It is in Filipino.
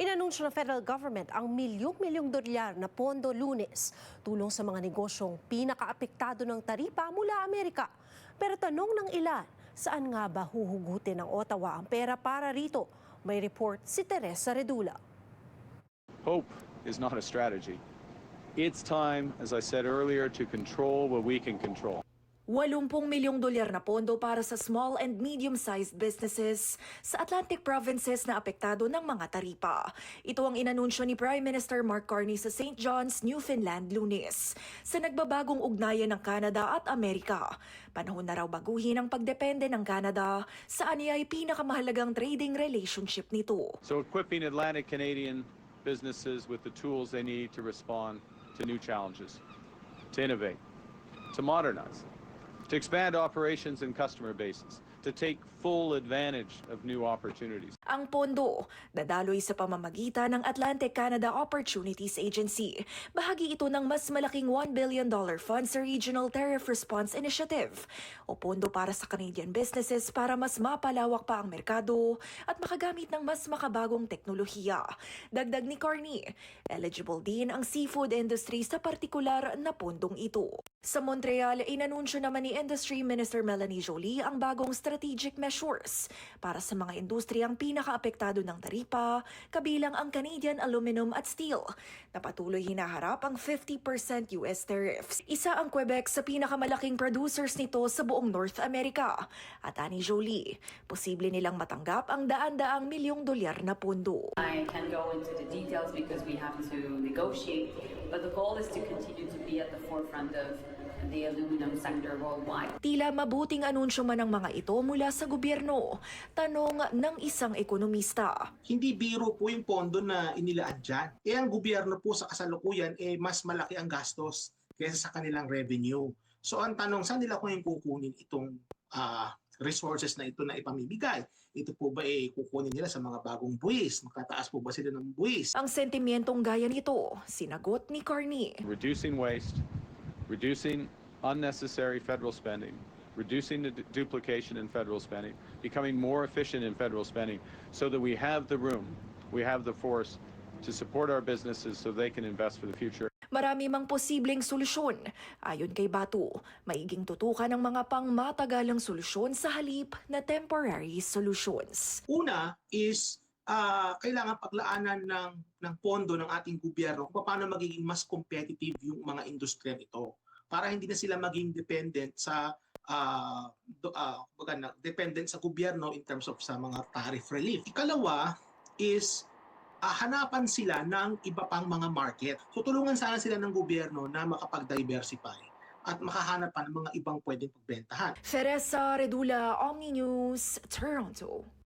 Inanunsyo ng federal government ang milyong-milyong dolyar na pondo lunes tulong sa mga negosyong pinakaapektado ng taripa mula Amerika. Pero tanong ng ilan, saan nga ba huhugutin ng Ottawa ang pera para rito? May report si Teresa Redula. Hope is not a strategy. It's time, as I said earlier, to control what we can control. 80 milyong dolyar na pondo para sa small and medium-sized businesses sa Atlantic provinces na apektado ng mga taripa. Ito ang inanunsyo ni Prime Minister Mark Carney sa St. John's, Newfoundland, lunes. Sa nagbabagong ugnayan ng Canada at Amerika, panahon na raw baguhin ang pagdepende ng Canada sa aniya ay pinakamahalagang trading relationship nito. So equipping Atlantic Canadian businesses with the tools they need to respond to new challenges, to innovate, to modernize, to expand operations and customer bases, to take full advantage of new opportunities. Ang pondo, dadaloy sa pamamagitan ng Atlantic Canada Opportunities Agency. Bahagi ito ng mas malaking $1 billion fund sa Regional Tariff Response Initiative o pondo para sa Canadian businesses para mas mapalawak pa ang merkado at makagamit ng mas makabagong teknolohiya. Dagdag ni Carney, eligible din ang seafood industry sa partikular na pondong ito. Sa Montreal, inanunsyo naman ni Industry Minister Melanie Jolie ang bagong strategic measures para sa mga industriyang pinakaapektado ng taripa, kabilang ang Canadian aluminum at steel, na patuloy hinaharap ang 50% US tariffs. Isa ang Quebec sa pinakamalaking producers nito sa buong North America. At ani Jolie, posible nilang matanggap ang daan-daang milyong dolyar na pondo. I can go into the details because we have to negotiate, but the goal is to continue to be at the forefront of the aluminum sector worldwide. Tila mabuting anunsyo man ang mga ito mula sa gobyerno. Tanong ng isang ekonomista. hindi biro po yung pondo na inilaan dyan. Eh ang gobyerno po sa kasalukuyan, eh mas malaki ang gastos kaysa sa kanilang revenue. So ang tanong, saan nila kung kukunin itong ah, resources na ito na ipamibigay? Ito po ba eh kukunin nila sa mga bagong buwis? Makataas po ba sila ng buwis? Ang sentimentong gaya nito, sinagot ni Carney. Reducing waste, reducing unnecessary federal spending, reducing the du- duplication in federal spending, becoming more efficient in federal spending so that we have the room, we have the force to support our businesses so they can invest for the future. Marami mang posibleng solusyon. Ayon kay Batu, maiging tutukan ng mga pangmatagalang solusyon sa halip na temporary solutions. Una is ah, kailangan paglaanan ng ng pondo ng ating gobyerno kung paano magiging mas competitive yung mga industriya nito para hindi na sila maging dependent sa ah, do, ah, na- dependent sa gobyerno in terms of sa mga tariff relief. Ikalawa is ah, hanapan sila ng iba pang mga market. So tulungan sana sila ng gobyerno na makapag-diversify at makahanap pa ng mga ibang pwedeng pagbentahan. Teresa Redula, Omni News, Toronto.